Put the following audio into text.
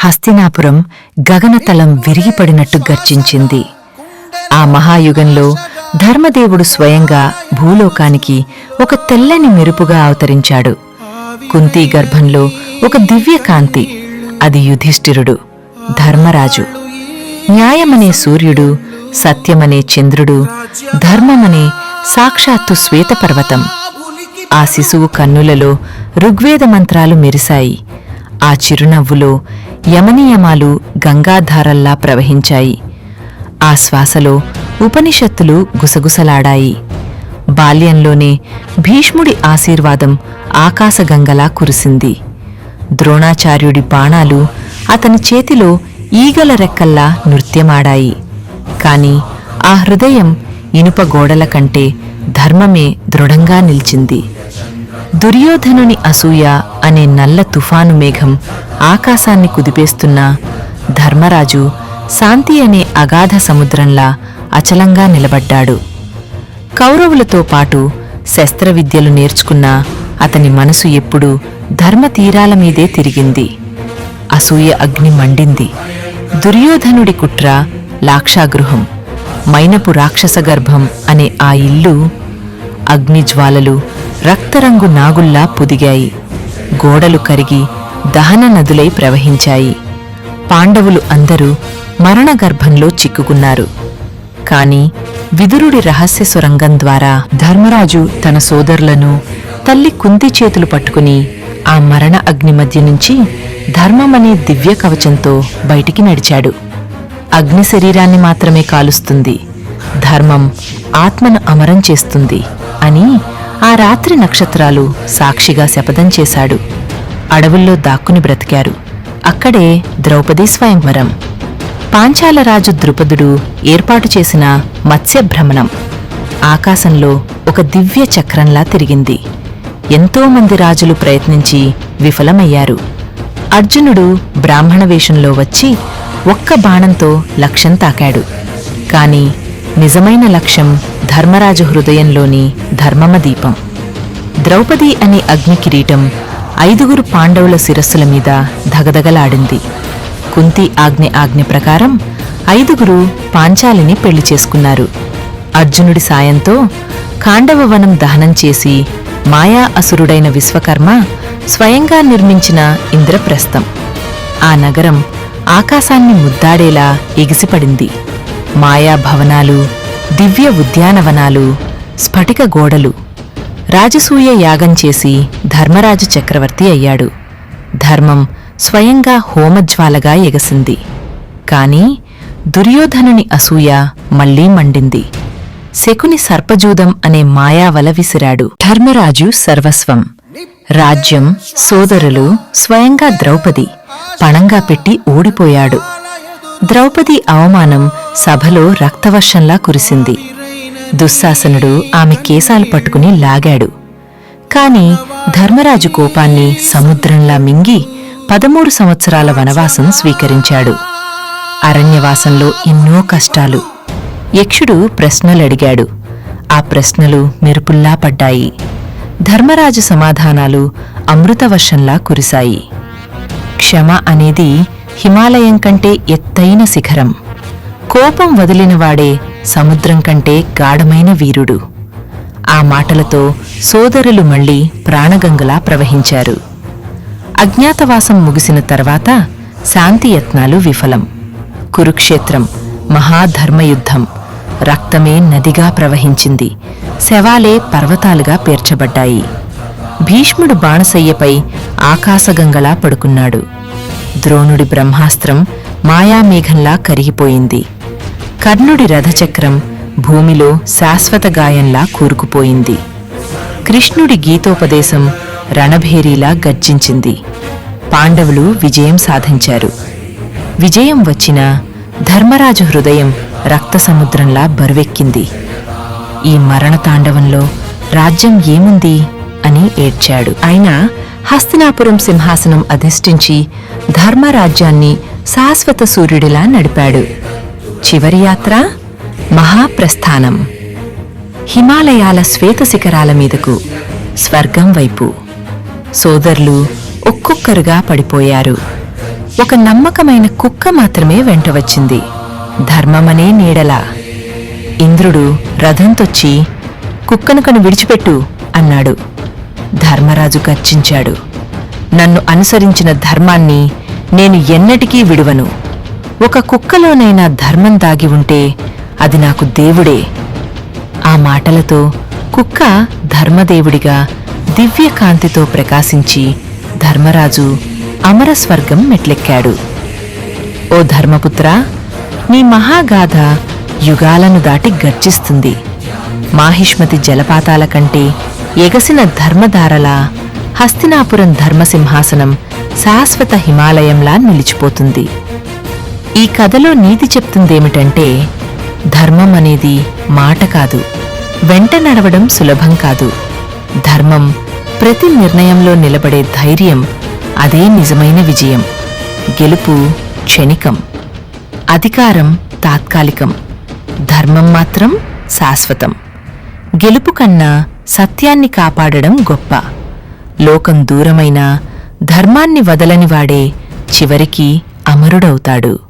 హస్తినాపురం గగనతలం విరిగిపడినట్టు గర్జించింది. ఆ మహాయుగంలో ధర్మదేవుడు స్వయంగా భూలోకానికి ఒక తెల్లని మెరుపుగా అవతరించాడు. కుంతీ గర్భంలో ఒక దివ్య కాంతి అది యుధిష్ఠిరుడు ధర్మరాజు. న్యాయమనే సూర్యుడు సత్యమనే చంద్రుడు ధర్మమనే సాక్షాత్తు శ్వేతపర్వతం. ఆ శిశువు కన్నులలో ఋగ్వేద మంత్రాలు మెరిశాయి. ఆ చిరునవ్వులో యమనియమాలు గంగాధారల్లా ప్రవహించాయి. ఆ శ్వాసలో ఉపనిషత్తులు గుసగుసలాడాయి. బాల్యంలోనే భీష్ముడి ఆశీర్వాదం ఆకాశగంగలా కురిసింది. ద్రోణాచార్యుడి బాణాలు అతని చేతిలో ఈగల రెక్కల్లా నృత్యమాడాయి. కాని ఆ హృదయం ఇనుప గోడల కంటే ధర్మమే దృఢంగా నిలిచింది. దుర్యోధనుని అసూయ అనే నల్ల తుఫాను మేఘం ఆకాశాన్ని కుదిపేస్తున్నా ధర్మరాజు శాంతి అనే అగాధ సముద్రంలా అచలంగా నిలబడ్డాడు. కౌరవులతో పాటు శస్త్రవిద్యలు నేర్చుకున్న అతని మనసు ఎప్పుడూ ధర్మతీరాల మీదే తిరిగింది. అసూయ అగ్ని మండింది. దుర్యోధనుడి కుట్ర లాక్షాగృహం మైనపు రాక్షస గర్భం అనే ఆ ఇల్లు అగ్నిజ్వాలలు రక్తరంగు నాగుల్లా పొదిగాయి. గోడలు కరిగి దహన నదులై ప్రవహించాయి. పాండవులు అందరూ మరణగర్భంలో చిక్కుకున్నారు. కాని విదురుడి రహస్య సొరంగం ద్వారా ధర్మరాజు తన సోదరులను తల్లి కుంతి చేతులు పట్టుకుని ఆ మరణ అగ్ని మధ్య నుంచి ధర్మమనే దివ్య కవచంతో బయటికి నడిచాడు. అగ్ని శరీరాన్ని మాత్రమే కాలుస్తుంది. ధర్మం ఆత్మను అమరం చేస్తుంది అని ఆ రాత్రి నక్షత్రాలు సాక్షిగా శపథం చేశాడు. అడవుల్లో దాక్కుని బ్రతికారు. అక్కడే ద్రౌపది స్వయంవరం. పాంచాలరాజు ద్రుపదుడు ఏర్పాటు చేసిన మత్స్యభ్రమణం. ఆకాశంలో ఒక దివ్య చక్రంలా తిరిగింది. ఎంతో మంది రాజులు ప్రయత్నించి విఫలమయ్యారు. అర్జునుడు బ్రాహ్మణ వేషంలో వచ్చి ఒక్క బాణంతో లక్ష్యం తాకాడు. కాని నిజమైన లక్ష్యం ధర్మరాజు హృదయంలోని ధర్మమ దీపం. ద్రౌపది అనే అగ్ని కిరీటం ఐదుగురు పాండవుల శిరస్సుల మీద ధగధగలాడింది. కుంతి ఆజ్ఞ ఆజ్ఞ ప్రకారం ఐదుగురు పాంచాలిని పెళ్ళి చేసుకున్నారు. అర్జునుడి సాయంతో ఖాండవవనం దహనం చేసి మాయా అసురుడైన విశ్వకర్మ స్వయంగా నిర్మించిన ఇంద్రప్రస్థం. ఆ నగరం ఆకాశాన్ని ముద్దాడేలా ఎగిసిపడింది. మాయా భవనాలు దివ్య ఉద్యానవనాలు స్ఫటిక గోడలు. రాజసూయ యాగం చేసి ధర్మరాజు చక్రవర్తి అయ్యాడు. ధర్మం స్వయంగా హోమజ్వాలగా ఎగసింది. కాని దుర్యోధనుని అసూయ మళ్ళీ మండింది. శకుని సర్పజూదం అనే మాయావల విసిరాడు. ధర్మరాజు సర్వస్వం. రాజ్యం సోదరులు స్వయంగా ద్రౌపది పణంగా పెట్టి ఓడిపోయాడు ద్రౌపది అవమానం సభలో రక్తవర్షంలా కురిసింది. దుశ్శాసనుడు ఆమె కేశాలు పట్టుకుని లాగాడు. కాని ధర్మరాజు కోపాన్ని సముద్రంలా మింగి పదమూడు సంవత్సరాల వనవాసం స్వీకరించాడు. అరణ్యవాసంలో ఎన్నో కష్టాలు. యక్షుడు ప్రశ్నలడిగాడు. ఆ ప్రశ్నలు మెరుపుల్లా పడ్డాయి. ధర్మరాజు సమాధానాలు అమృతవర్షంలా కురిశాయి. క్షమ అనేది హిమాలయం కంటే ఎత్తైన శిఖరం. కోపం వదిలినవాడే సముద్రం కంటే గాఢమైన వీరుడు. ఆ మాటలతో సోదరులు మళ్ళీ ప్రాణగంగలా ప్రవహించారు. అజ్ఞాతవాసం ముగిసిన తర్వాత శాంతియత్నాలు విఫలం. కురుక్షేత్రం మహాధర్మయుద్ధం రక్తమే నదిగా ప్రవహించింది. శవాలే పర్వతాలుగా పేర్చబడ్డాయి. భీష్ముడు బాణసయ్యపై ఆకాశగంగలా పడుకున్నాడు. ద్రోణుడి బ్రహ్మాస్త్రం మాయామేఘంలా కరిగిపోయింది. కర్ణుడి రథచక్రం భూమిలో శాశ్వత గాయంలా కూరుకుపోయింది. కృష్ణుడి గీతోపదేశం రణభేరీలా గర్జించింది. పాండవులు విజయం సాధించారు. విజయం వచ్చినా ధర్మరాజు హృదయం రక్త సముద్రంలా బరువెక్కింది. ఈ మరణతాండవంలో రాజ్యం ఏముంది అని ఏడ్చాడు. అయినా హస్తినాపురం సింహాసనం అధిష్ఠించి ధర్మరాజ్యాన్ని శాశ్వత సూర్యుడిలా నడిపాడు. చివరి యాత్ర మహాప్రస్థానం. హిమాలయాల శ్వేత శిఖరాల మీదకు స్వర్గం వైపు. సోదరులు ఒక్కొక్కరుగా పడిపోయారు. ఒక నమ్మకమైన కుక్క మాత్రమే వెంట వచ్చింది. ధర్మమనే నీడలా. ఇంద్రుడు రథంతొచ్చి కుక్కను కను విడిచిపెట్టు అన్నాడు. ధర్మరాజు గర్జించాడు నన్ను అనుసరించిన ధర్మాన్ని నేను ఎన్నటికీ విడువను. ఒక కుక్కలోనైనా ధర్మం దాగి ఉంటే అది నాకు దేవుడే. ఆ మాటలతో కుక్క ధర్మదేవుడిగా దివ్యకాంతితో ప్రకాశించి ధర్మరాజు అమరస్వర్గం మెట్లెక్కాడు. ఓ ధర్మపుత్రా నీ మహాగాథ యుగాలను దాటి గర్జిస్తుంది. మాహిష్మతి జలపాతాల కంటే ఎగసిన ధర్మధారలా హస్తినాపురం ధర్మసింహాసనం శాశ్వత హిమాలయంలా నిలిచిపోతుంది. ఈ కథలో నీతి చెప్తుందేమిటంటే ధర్మం అనేది మాట కాదు వెంట నడవడం సులభం కాదు. ధర్మం ప్రతి నిర్ణయంలో నిలబడే ధైర్యం అదే నిజమైన విజయం. గెలుపు క్షణికం. అధికారం తాత్కాలికం. ధర్మం మాత్రం శాశ్వతం. గెలుపు కన్నా సత్యాన్ని కాపాడడం గొప్ప. లోకం దూరమైన ధర్మాన్ని వదలనివాడే చివరికి అమరుడవుతాడు.